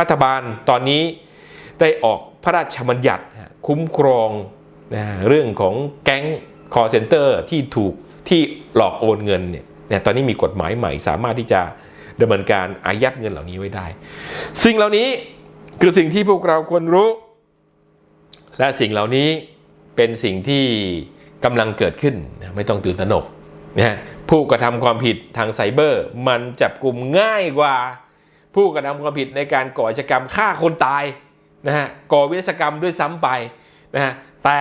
รัฐบาลตอนนี้ได้ออกพระราชบัญญัติคุ้มครองนะเรื่องของแก๊งคอร์เซนเตอร์ที่ถูกที่หลอกโอนเงินเนี่ยตอนนี้มีกฎหมายใหม่สามารถที่จะดำเนินการอายัดเงินเหล่านี้ไว้ได้ สิ่งเหล่านี้คือสิ่งที่พวกเราควรรู้ และสิ่งเหล่านี้เป็นสิ่งที่กำลังเกิดขึ้นไม่ต้องตื่นตระหนกนะผู้กระทำความผิดทางไซเบอร์ มันจับกลุ่มง่ายกว่า ผู้กระทำความผิดในการก่ออาชญากรรมฆ่าคนตายนะฮะก่อวินาศกรรมด้วยซ้ำไปนะฮะแต่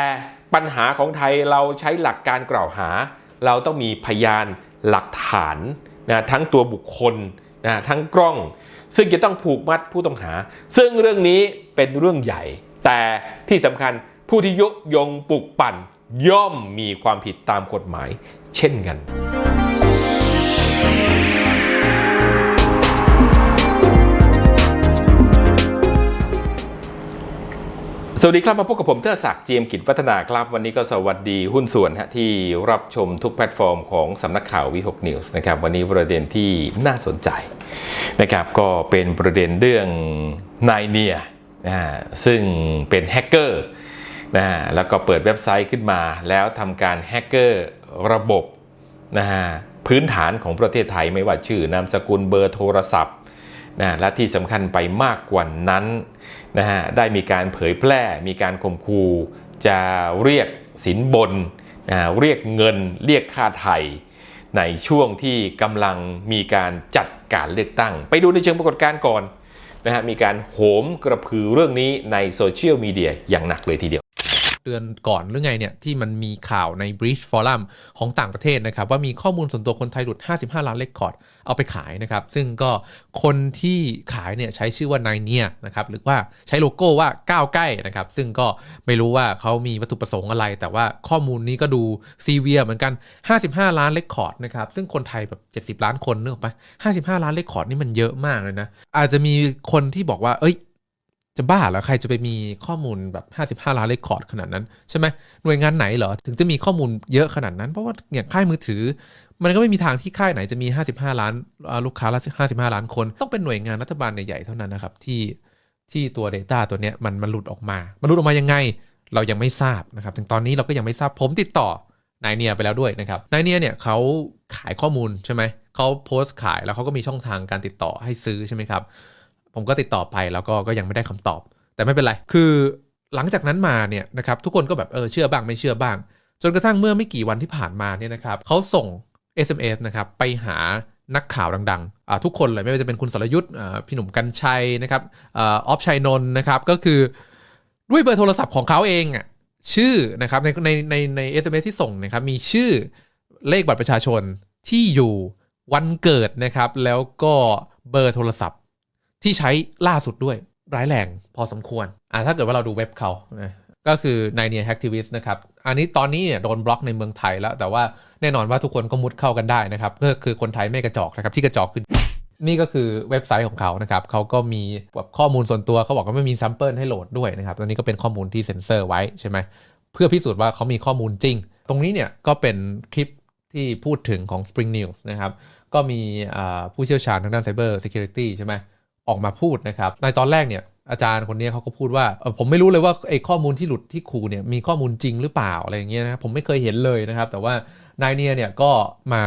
ปัญหาของไทยเราใช้หลักการกล่าวหา เราต้องมีพยานหลักฐานนะทั้งตัวบุคคลนะทั้งกล้อง ซึ่งจะต้องผูกมัดผู้ต้องหา ซึ่งเรื่องนี้เป็นเรื่องใหญ่ แต่ที่สำคัญผู้ที่ยุยงปลุกปั่นย่อมมีความผิดตามกฎหมาย เช่นกัน สวัสดีครับมาพบกับผมเทอศักดิ์เจียมกิจวัฒนาครับ วันนี้ก็สวัสดีหุ้นส่วนฮะที่รับชมทุกแพลตฟอร์มของสำนักข่าววิหกนิวส์นะครับวันนี้ประเด็นที่น่าสนใจนะครับก็เป็นประเด็นเรื่องนายเนียนะซึ่งเป็นแฮกเกอร์นะแล้วก็เปิดเว็บไซต์ขึ้นมา แล้วทำการแฮกเกอร์ระบบนะฮะพื้นฐานของประเทศไทยไม่ว่าชื่อนามสกุลเบอร์โทรศัพท์ นะและที่สำคัญไปมากกว่านั้นนะฮะได้มีการเผยแพร่ มีการข่มขู่จะเรียกสินบนนะเรียกเงินเรียกค่าไทยในช่วงที่กำลังมีการจัดการเลือกตั้ง ไปดูในเชิงปรากฏการณ์ก่อนนะฮะมีการโหมกระพือเรื่องนี้ในโซเชียลมีเดียอย่างหนักเลยทีเดียว เดือนก่อนหรือไงเนี่ยที่มันมีข่าวใน Breach Forum ของต่างประเทศนะครับ ว่ามีข้อมูลส่วนตัวคนไทยหลุด 55 ล้านเลคคอร์ดเอาไปขายนะครับ ซึ่งก็คนที่ขายเนี่ยใช้ชื่อว่านายเนียนะครับหรือว่าใช้โลโก้ว่าก้าวใกล้นะครับ ซึ่งก็ไม่รู้ว่าเขามีวัตถุประสงค์อะไร แต่ว่าข้อมูลนี้ก็ดูซีเวียเหมือนกัน 55 ล้านเลคคอร์ดนะครับซึ่งคนไทยแบบ 70 ล้านคนนึกออกปะ55 ล้านเลคคอร์ดนี่มันเยอะมากเลยนะอาจจะมีคนที่บอกว่าเอ้ย จะบ้าเหรอใครจะไปมีข้อมูลแบบ 55 ล้านเลคคอร์ดขนาดนั้น ใช่ไหมหน่วยงานไหนเหรอ ถึงจะมีข้อมูลเยอะขนาดนั้น เพราะว่าอย่างค่ายมือถือ มันก็ไม่มีทางที่ค่ายไหนจะมี 55 ล้านลูกค้าละ55 ล้านคน ต้องเป็นหน่วยงานรัฐบาลใหญ่ๆเท่านั้นนะครับที่ที่ตัว Data ตัวเนี้ยมันมันหลุดออกมา มันหลุดออกมายังไง เรายังไม่ทราบนะครับ ถึงตอนนี้เราก็ยังไม่ทราบผมติดต่อนายเนียไปแล้วด้วยนะครับนายเนียเนี่ยเขาขายข้อมูลใช่ไหมเขาโพสต์ขายแล้วเขาก็มีช่องทางการติดต่อให้ซื้อใช่ไหมครับ ผมก็ติดต่อไปแล้วก็ก็ยังไม่ได้คำตอบ แต่ไม่เป็นไร คือหลังจากนั้นมาเนี่ยนะครับทุกคนก็แบบเออเชื่อบ้างไม่เชื่อบ้าง จนกระทั่งเมื่อไม่กี่วันที่ผ่านมาเนี่ยนะครับเขาส่ง SMS นะครับไปหานักข่าวดังๆทุกคนเลยไม่ว่าจะเป็นคุณสรยุทธ์พี่หนุ่มกัญชัยนะครับอออฟชัยนนท์นะครับก็คือด้วยเบอร์โทรศัพท์ของเขาเองอะชื่อนะครับในในในใน SMS ที่ส่งนะครับมีชื่อเลขบัตรประชาชนที่อยู่วันเกิดนะครับ แล้วก็เบอร์โทรศัพท์ ที่ใช้ล่าสุดด้วยร้ายแรงพอสมควรอ่าถ้าเกิดว่าเราดูเว็บเขานะก็คือ n i n e a Hacktivist นะครับ อันนี้ตอนนี้เนี่ยโดนบล็อกในเมืองไทยแล้ว แต่ว่าแน่นอนว่าทุกคนก็มุดเข้ากันได้นะครับก็คือคนไทยไม่กระจอกนะครับที่กระจอกคือนี่ก็คือเว็บไซต์ของเขานะครับเขาก็มีแบบข้อมูลส่วนตัวเขาบอกว่าไม่มีซัมเปิลให้โหลดด้วยนะครับตอนนี้ก็เป็นข้อมูลที่เซ็นเซอร์ไว้ใช่ไหมเพื่อพิสูจน์ว่าเขามีข้อมูลจริง ตรงนี้เนี่ยก็เป็นคลิปที่พูดถึงของ Spring News นะครับก็มีผู้เชี่ยวชาญทางด้าน Cyber Security ใช่ไหม ออกมาพูดนะครับในตอนแรกเนี่ยอาจารย์คนนี้เขาก็พูดว่าผมไม่รู้เลยว่าไอ้ข้อมูลที่หลุดที่ครูเนี่ยมีข้อมูลจริงหรือเปล่าอะไรอย่างเงี้ยนะผมไม่เคยเห็นเลยนะครับ แต่ว่านายเนียเนี่ยก็มา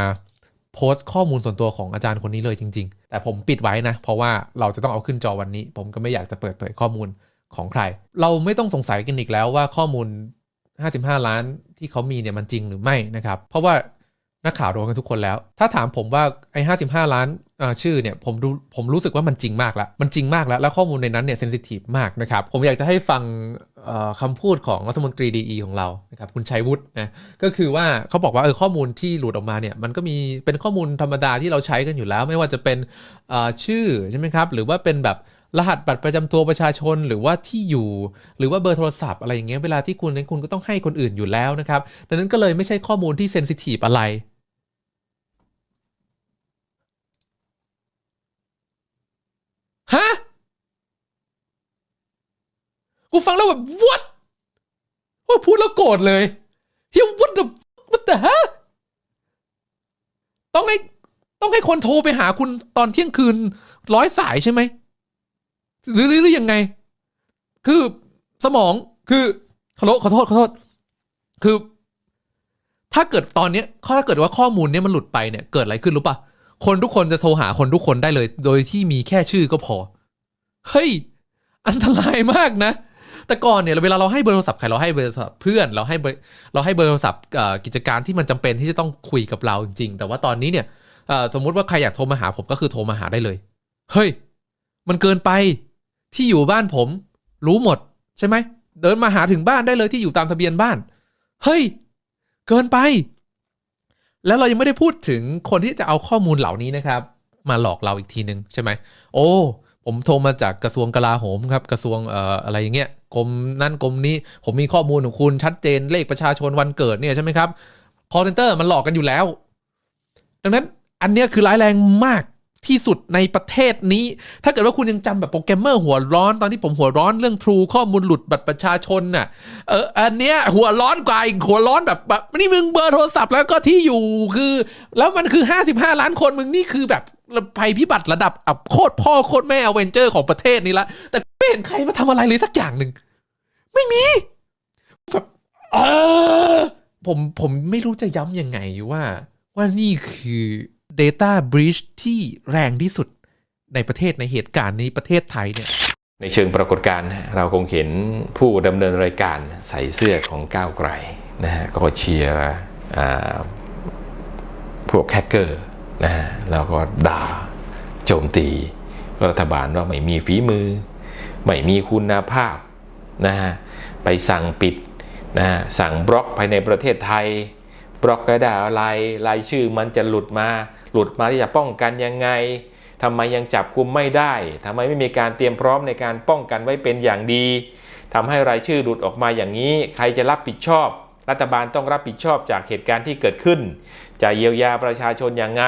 โพสต์ข้อมูลส่วนตัวของอาจารย์คนนี้เลยจริง ๆ แต่ผมปิดไว้นะ เพราะว่าเราจะต้องเอาขึ้นจอวันนี้ ผมก็ไม่อยากจะเปิดเผยข้อมูลของใคร เราไม่ต้องสงสัยกันอีกแล้วว่าข้อมูล 55 ล้านที่เขามีเนี่ยมันจริงหรือไม่นะครับ เพราะว่า นักข่าวโดนกันทุกคนแล้ว ถ้าถามผมว่าไอ้55ล้านอ่าชื่อเนี่ยผมดูผมรู้สึกว่ามันจริงมากแล้ว มันจริงมากแล้ว แล้วข้อมูลในนั้นเนี่ยเซนซิทีฟมากนะครับ ผมอยากจะให้ฟังเอ่อคำพูดของรัฐมนตรีดีของเรานะครับคุณชัยวุฒินะก็คือว่าเขาบอกว่าเออข้อมูลที่หลุดออกมาเนี่ยมันก็มีเป็นข้อมูลธรรมดาที่เราใช้กันอยู่แล้ว ไม่ว่าจะเป็นชื่อใช่ไหมครับหรือว่าเป็นแบบรหัสบัตรประจำตัวประชาชนหรือว่าที่อยู่ หรือว่าเบอร์โทรศัพท์อะไรอย่างเงี้ยเวลาที่คุณนั้นคุณก็ต้องให้คนอื่นอยู่แล้วนะครับดังนั้นก็เลยไม่ใช่ข้อมูลที่เซนซิทีฟอะไร ฮะ กูฟังแล้วแบบ what ว่าพูดแล้วโกรธเลยเฮีย what the what the ฮะ ต้องให้ต้องให้คนโทรไปหาคุณตอนเที่ยงคืนร้อยสายใช่ไหมหรือหรือหรือยังไง คือสมองคือขอโทษขอโทษขอโทษ คือ ถ้าเกิดตอนเนี้ยถ้าเกิดว่าข้อมูลเนี้ยมันหลุดไปเนี่ย เกิดอะไรขึ้นรู้ปะ คนทุกคนจะโทรหาคนทุกคนได้เลย โดยที่มีแค่ชื่อก็พอ เฮ้ย อันตรายมากนะ แต่ก่อนเนี่ยเวลาเราให้เบอร์โทรศัพท์ใครเราให้เบอร์โทรศัพท์เพื่อนเราให้เบอร์เราให้เบอร์โทรศัพท์กิจการที่มันจำเป็นที่จะต้องคุยกับเราจริง ๆ แต่ว่าตอนนี้เนี่ยสมมุติว่าใครอยากโทรมาหาผมก็คือโทรมาหาได้เลย เฮ้ย มันเกินไปที่อยู่บ้านผม รู้หมดใช่ไหมเดินมาหาถึงบ้านได้เลยที่อยู่ตามทะเบียนบ้าน เฮ้ย เกินไป แล้วเรายังไม่ได้พูดถึงคนที่จะเอาข้อมูลเหล่านี้นะครับ มาหลอกเราอีกทีหนึ่งใช่ไหมโอ้ผมโทรมาจากกระทรวงกลาโหมครับกระทรวงเอ่ออะไรอย่างเงี้ยกรมนั่นกรมนี้ ผมมีข้อมูลของคุณชัดเจนเลขประชาชนวันเกิดเนี่ยใช่ไหมครับคอร์เซนเตอร์มันหลอกกันอยู่แล้ว ดังนั้นอันเนี้ยคือร้ายแรงมาก ที่สุดในประเทศนี้ ถ้าเกิดว่าคุณยังจำแบบโปรแกรมเมอร์หัวร้อนตอนที่ผมหัวร้อนเรื่อง True ข้อมูลหลุดบัตรประชาชนน่ะเอออันเนี้ยหัวร้อนกว่าอีกหัวร้อนแบบแบบนี่มึงเบอร์โทรศัพท์แล้วก็ที่อยู่คือ แล้วมันคือ 55 ล้านคนมึงนี่คือแบบภัยพิบัติระดับอับโคตรพ่อโคตรแม่อเวนเจอร์ของประเทศนี้ละแต่ไม่เห็นใครมาทำอะไรเลยสักอย่างหนึ่งไม่มีแบบเออผมผมไม่รู้จะย้ำยังไงว่า ว่านี่คือ Data Breach ที่แรงที่สุดในประเทศในเหตุการณ์นี้ประเทศไทยเนี่ยในเชิงปรากฏการณ์เราคงเห็นผู้ดำเนินรายการใส่เสื้อของก้าวไกลนะฮะก็เชียร์พวกแฮกเกอร์นะฮะแล้วก็ด่าโจมตี รัฐบาลว่าไม่มีฝีมือ ไม่มีคุณภาพนะฮะไปสั่งปิดนะฮะสั่งบล็อกภายในประเทศไทย บล็อกก็ได้อะไรรายชื่อมันจะหลุดมา หลุดมาที่จะป้องกันยังไงทำไมยังจับกลุมไม่ได้ทำไมไม่มีการเตรียมพร้อมในการป้องกันไว้เป็นอย่างดีทำให้รายชื่อหลุดออกมาอย่างนี้ ใครจะรับผิดชอบ รัฐบาลต้องรับผิดชอบจากเหตุการณ์ที่เกิดขึ้น จะเยียวยาประชาชนยังไง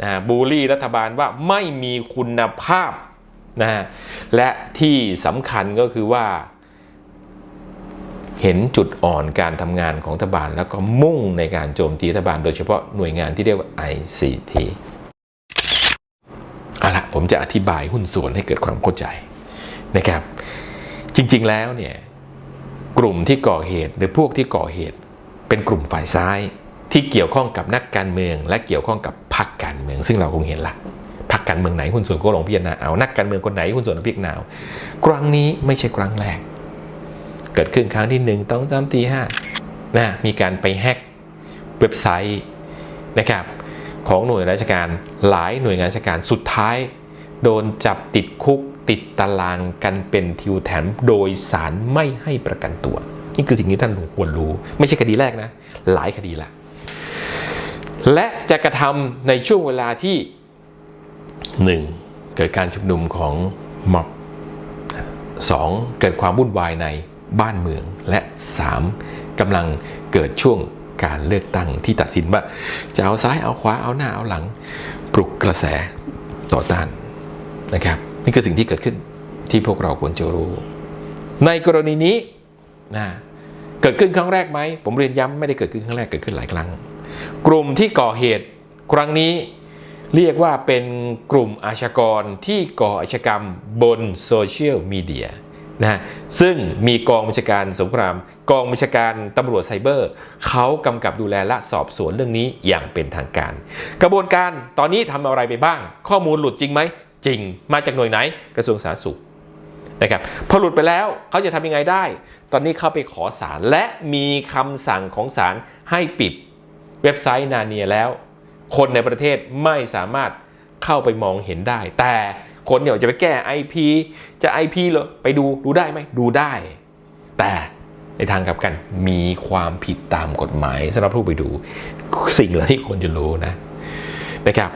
นะบูลลี่รัฐบาลว่าไม่มีคุณภาพนะฮะและที่สำคัญก็คือว่า เห็นจุดอ่อนการทำงานของรัฐบาล แล้วก็มุ่งในการโจมตีรัฐบาล โดยเฉพาะหน่วยงานที่เรียกว่า ICT เอาละผมจะอธิบายหุ้นส่วนให้เกิดความเข้าใจนะครับ จริงๆแล้วเนี่ยกลุ่มที่ก่อเหตุหรือพวกที่ก่อเหตุ เป็นกลุ่มฝ่ายซ้ายที่เกี่ยวข้องกับนักการเมือง และเกี่ยวข้องกับพรรคการเมือง ซึ่งเราคงเห็นละพรรคการเมืองไหนหุ้นส่วนก็ลงพิจารณาเอานักการเมืองคนไหนหุ้นส่วนพิจารณาครั้งนี้ไม่ใช่ครั้งแรก เกิดขึ้นครั้งที่หนึ่งต้องสามตีห้านะมีการไปแฮกเว็บไซต์นะครับของหน่วยราชการหลายหน่วยงานราชการสุดท้าย โดนจับติดคุกติดตารางกันเป็นทิวแถมโดยสารไม่ให้ประกันตัว นี่คือสิ่งที่ท่านควรรู้ ไม่ใช่คดีแรกนะ หลายคดีละ และจะกระทำในช่วงเวลาที่ 1. เกิดการชุมนุมของม็อบ 2. เกิดความวุ่นวายใน บ้านเมืองและ 3. กำลังเกิดช่วงการเลือกตั้งที่ตัดสินว่า จะเอาซ้ายเอาขวาเอาหน้าเอาหลัง ปลุกกระแสต่อต้านนะครับ นี่คือสิ่งที่เกิดขึ้นที่พวกเราควรจะรู้ ในกรณีนี้นะเกิดขึ้นครั้งแรกไหม ผมเรียนย้ำไม่ได้เกิดขึ้นครั้งแรกเกิดขึ้นหลายครั้ง กลุ่มที่ก่อเหตุครั้งนี้เรียกว่าเป็นกลุ่มอาชญากรที่ก่ออาชกรรมบนโซเชียลมีเดีย นะฮะซึ่งมีกองบัญชาการสงคราม กองบัญชาการตำรวจไซเบอร์เขากำกับดูแลและสอบสวนเรื่องนี้อย่างเป็นทางการ กระบวนการตอนนี้ทำอะไรไปบ้าง ข้อมูลหลุดจริงไหมจริงมาจากหน่วยไหนกระทรวงสาธารณสุขนะครับพอหลุดไปแล้วเขาจะทำยังไงได้ ตอนนี้เขาไปขอศาลและมีคำสั่งของศาลให้ปิดเว็บไซต์นาเนียแล้ว คนในประเทศไม่สามารถเข้าไปมองเห็นได้ แต่ คนเนี่ยจะไปแก้ IP จะ IP เหรอไปดูดูได้ไหมดูได้ แต่ในทางกลับกันมีความผิดตามกฎหมายสำหรับผู้ไปดู สิ่งเหล่านี้ควรจะรู้นะนะครับ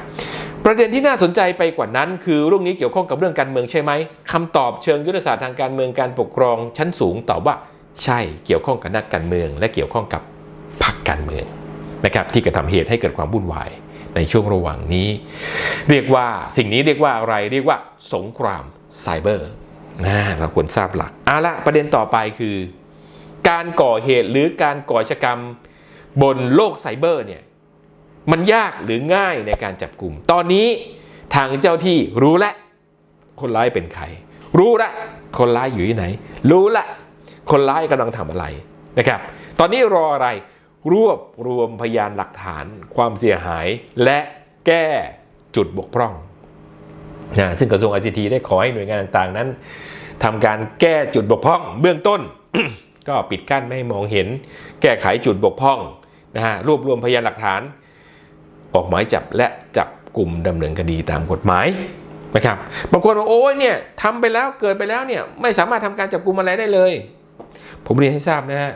ประเด็นที่น่าสนใจไปกว่านั้น คือเรื่องนี้เกี่ยวข้องกับเรื่องการเมืองใช่ไหมคำตอบเชิงยุทธศาสตร์ทางการเมืองการปกครองชั้นสูงตอบว่าใช่เกี่ยวข้องกับนักการเมือง และเกี่ยวข้องกับพรรคการเมืองนะครับที่กระทำเหตุให้เกิดความวุ่นวาย ในช่วงระหว่างนี้ เรียกว่าสิ่งนี้เรียกว่าอะไรเรียกว่าสงครามไซเบอร์นะเราควรทราบหลักเอาละประเด็นต่อไปคือ การก่อเหตุหรือการก่อชกรรมบนโลกไซเบอร์เนี่ยมันยากหรือง่ายในการจับกลุ่ม ตอนนี้ทางเจ้าที่รู้แล้วคนร้ายเป็นใคร รู้ละ คนร้ายอยู่ที่ไหน รู้ละ คนร้ายกำลังทำอะไรนะครับ ตอนนี้รออะไร รวบรวมพยานหลักฐานความเสียหาย และแก้จุดบกพร่องนะซึ่งกระทรวง ICT ได้ขอให้หน่วยงานต่างๆ นั้นทำการแก้จุดบกพร่อง เบื้องต้น ก็ปิดกั้นไม่ให้มองเห็น แก้ไขจุดบกพร่องนะฮะรวบรวมพยานหลักฐาน ออกหมายจับและจับกลุ่มดำเนินคดีตามกฎหมายนะครับบางคนบอกโอ้ยเนี่ยทำไปแล้วเกิดไปแล้วเนี่ยไม่สามารถทำการจับกลุ่มอะไรได้เลย ผมเรียนให้ทราบนะฮะ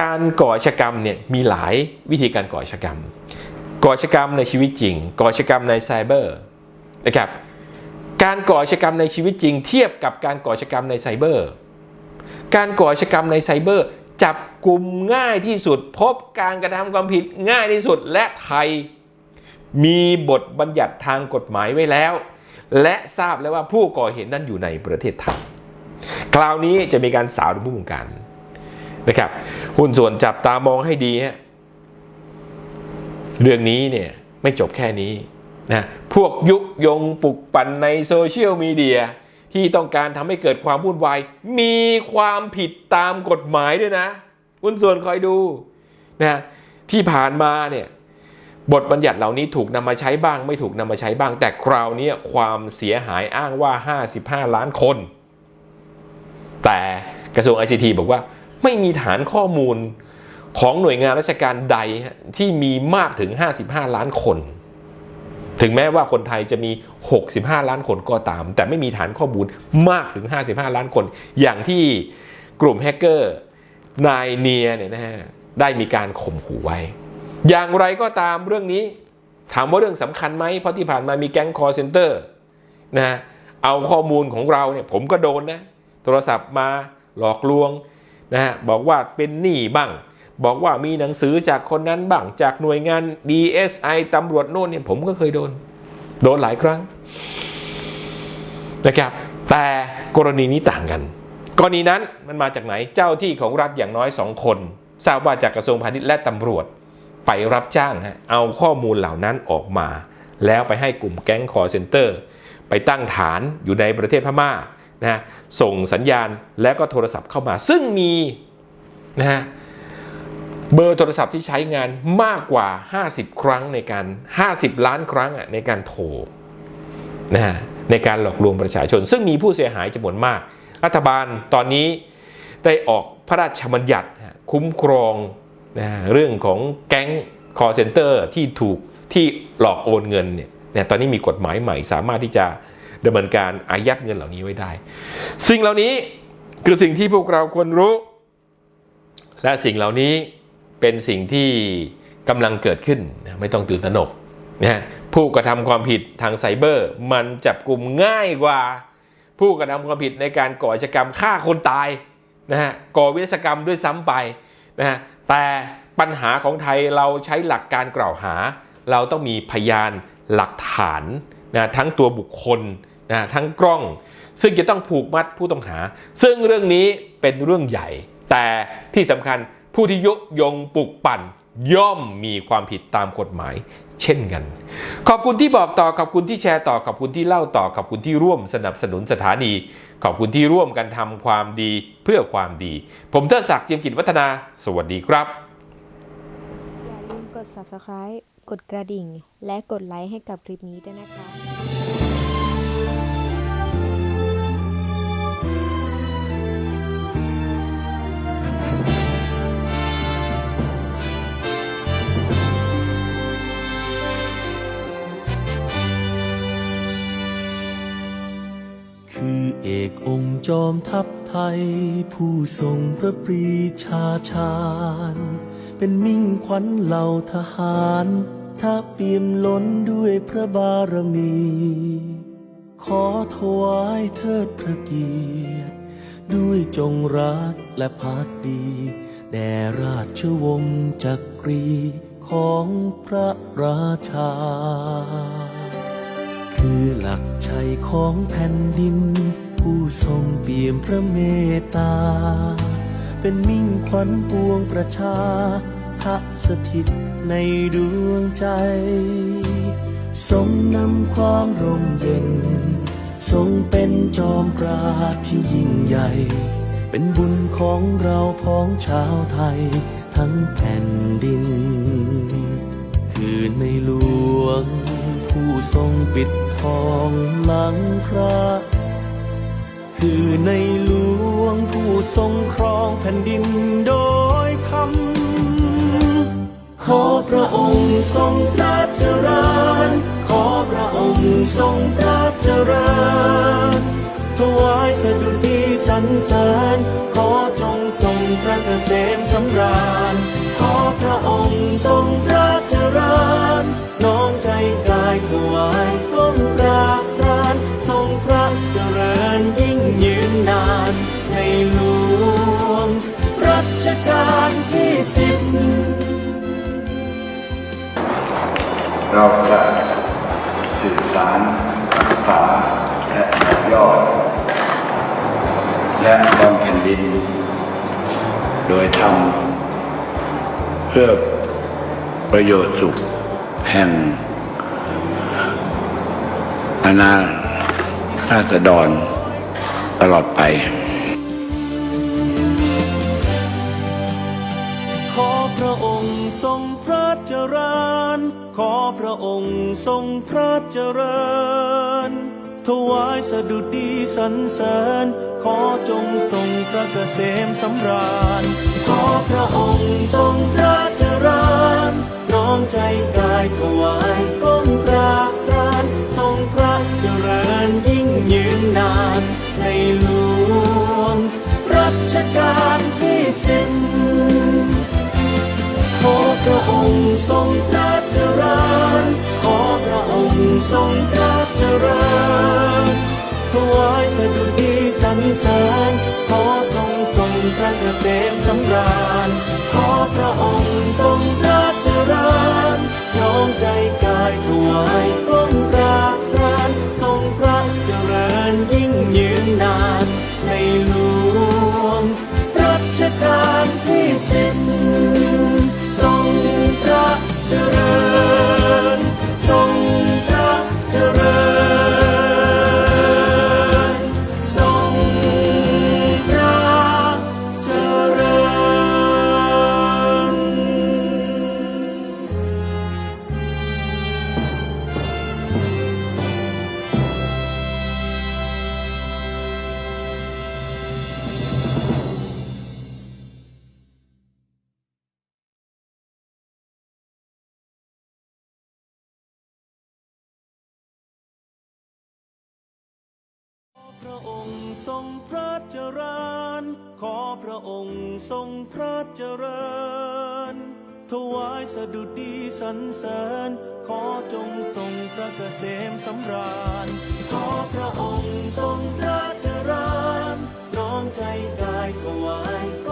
การก่อชกรรมเนี่ยมีหลายวิธีการก่อชกรรม ก่อชกรรมในชีวิตจริง ก่อชกรรมในไซเบอร์นะครับการก่อชกรรมในชีวิตจริง เทียบกับการก่อชกรรมในไซเบอร์ การก่อชกรรมในไซเบอร์ จับกลุ่มง่ายที่สุด พบการกระทำความผิดง่ายที่สุด และไทยมีบทบัญญัติทางกฎหมายไว้แล้ว และทราบแล้วว่าผู้ก่อเหตุนั้นอยู่ในประเทศไทยคราวนี้จะมีการสาวถึงผู้บงการ นะครับ หุ้นส่วนจับตามองให้ดีฮะเรื่องนี้เนี่ยไม่จบแค่นี้นะพวกยุยงปลุกปั่นในโซเชียลมีเดียที่ต้องการทำให้เกิดความวุ่นวาย มีความผิดตามกฎหมายด้วยนะหุ้นส่วนคอยดูนะที่ผ่านมาเนี่ยบทบัญญัติเหล่านี้ถูกนำมาใช้บ้าง ไม่ถูกนำมาใช้บ้าง แต่คราวนี้ความเสียหายอ้างว่า 55 ล้านคน แต่กระทรวง ICT บอกว่า ไม่มีฐานข้อมูลของหน่วยงานราชการใดที่มีมากถึง 55 ล้านคน ถึงแม้ว่าคนไทยจะมี 65 ล้านคนก็ตาม แต่ไม่มีฐานข้อมูลมากถึง 55 ล้านคน อย่างที่กลุ่มแฮกเกอร์นายเนียเนี่ยนะฮะได้มีการข่มขู่ไว้ อย่างไรก็ตามเรื่องนี้ ถามว่าเรื่องสำคัญไหมเพราะที่ผ่านมามีแก๊งคอร์เซนเตอร์นะฮะเอาข้อมูลของเราเนี่ยผมก็โดนนะ โทรศัพท์มาหลอกลวง นะฮะบอกว่าเป็นหนี้บ้าง บอกว่ามีหนังสือจากคนนั้นบ้าง จากหน่วยงาน DSI ตำรวจโน่นเนี่ยผมก็เคยโดน โดนหลายครั้งนะครับแต่กรณีนี้ต่างกัน กรณีนั้นมันมาจากไหนเจ้าที่ของรัฐอย่างน้อยสองคน ทราบว่าจากกระทรวงพาณิชย์และตำรวจไปรับจ้างฮะเอาข้อมูลเหล่านั้นออกมา แล้วไปให้กลุ่มแก๊งคอร์เซนเตอร์ ไปตั้งฐานอยู่ในประเทศพม่า นะส่งสัญญาณแล้วก็โทรศัพท์เข้ามา ซึ่งมีนะฮะเบอร์โทรศัพท์ที่ใช้งานมากกว่า 50 ครั้งในการ 50 ล้านครั้งอะในการโทรนะฮะในการหลอกลวงประชาชน ซึ่งมีผู้เสียหายจำนวนมาก รัฐบาลตอนนี้ได้ออกพระราชบัญญัติคุ้มครองนะเรื่องของแก๊งคอร์เซนเตอร์ที่ถูกที่หลอกโอนเงินเนี่ยตอนนี้มีกฎหมายใหม่สามารถที่จะ ดำเนินการอายัดเงินเหล่านี้ไว้ได้ สิ่งเหล่านี้คือสิ่งที่พวกเราควรรู้ และสิ่งเหล่านี้เป็นสิ่งที่กำลังเกิดขึ้นไม่ต้องตื่นตระหนกนะผู้กระทำความผิดทางไซเบอร์ มันจับกลุ่มง่ายกว่า ผู้กระทำความผิดในการก่อชกรรมฆ่าคนตายนะฮะก่อวิศกรรมด้วยซ้ำไปนะฮะแต่ปัญหาของไทยเราใช้หลักการกล่าวหา เราต้องมีพยานหลักฐานนะทั้งตัวบุคคล นะทั้งกล้อง ซึ่งจะต้องผูกมัดผู้ต้องหา ซึ่งเรื่องนี้เป็นเรื่องใหญ่ แต่ที่สำคัญผู้ที่ยุยงปลุกปั่นย่อมมีความผิดตามกฎหมาย เช่นกัน ขอบคุณที่บอกต่อ ขอบคุณที่แชร์ต่อ ขอบคุณที่เล่าต่อ ขอบคุณที่ร่วมสนับสนุนสถานี ขอบคุณที่ร่วมกันทำความดีเพื่อความดี ผมเทิดศักดิ์เจียมกิจวัฒนา สวัสดีครับ อย่าลืมกด subscribe กดกระดิ่ง และกดไลค์ให้กับคลิปนี้ด้วยนะคะ คือเอกองค์จอมทัพไทย ผู้ทรงพระปรีชาชาญ เป็นมิ่งขวัญเหล่าทหารถ้าเปี่ยมล้นด้วยพระบารมี ขอถวายเทิดพระเกียรติ ด้วยจงรักและภักดีแด่ราชวงศ์จักรีของพระราชา คือหลักชัยของแผ่นดิน ผู้ทรงเปี่ยมพระเมตตา เป็นมิ่งขวัญปวงประชาพระสถิตในดวงใจ ทรงนำความร่มเย็น ทรงเป็นจอมปราดที่ยิ่งใหญ่ เป็นบุญของเราพ้องชาวไทยทั้งแผ่นดิน คือในหลวงผู้ทรงปิด ทองหลังพระ คือในหลวงผู้ทรงครองแผ่นดินโดยธรรมขอพระองค์ทรงพระเจริญ ขอพระองค์ทรงพระเจริญ ถวายสดุดีสรรเสริญ ขอจงทรงพระเกษมสำราญ เราจะสื่อสารรักษาและต่อยอด และบำเพ็ญดิน โดยทำเพื่อประโยชน์สุขแห่งอาณาราษฎรตลอดไป ขอพระองค์ทรงพระเจริญ ขอพระองค์ทรงพระเจริญ ถวายสดุดีสรรเสริญ ขอจงทรงพระเกษมสำราญ ขอพระองค์ ทรงพระเจริญถวายสดุดีสรรเสริญขอทรงทรงพระเกษมสำราญ ขอพระองค์ทรงพระเจริญน้อมใจกายถวาย องค์ทรงพระเจริญ ขอพระองค์ทรงพระเจริญ ถวายสดุดีสรรเสริญ ขอจงทรงพระเกษมสำราญ ขอพระองค์ทรงพระเจริญ น้อมใจได้ถวาย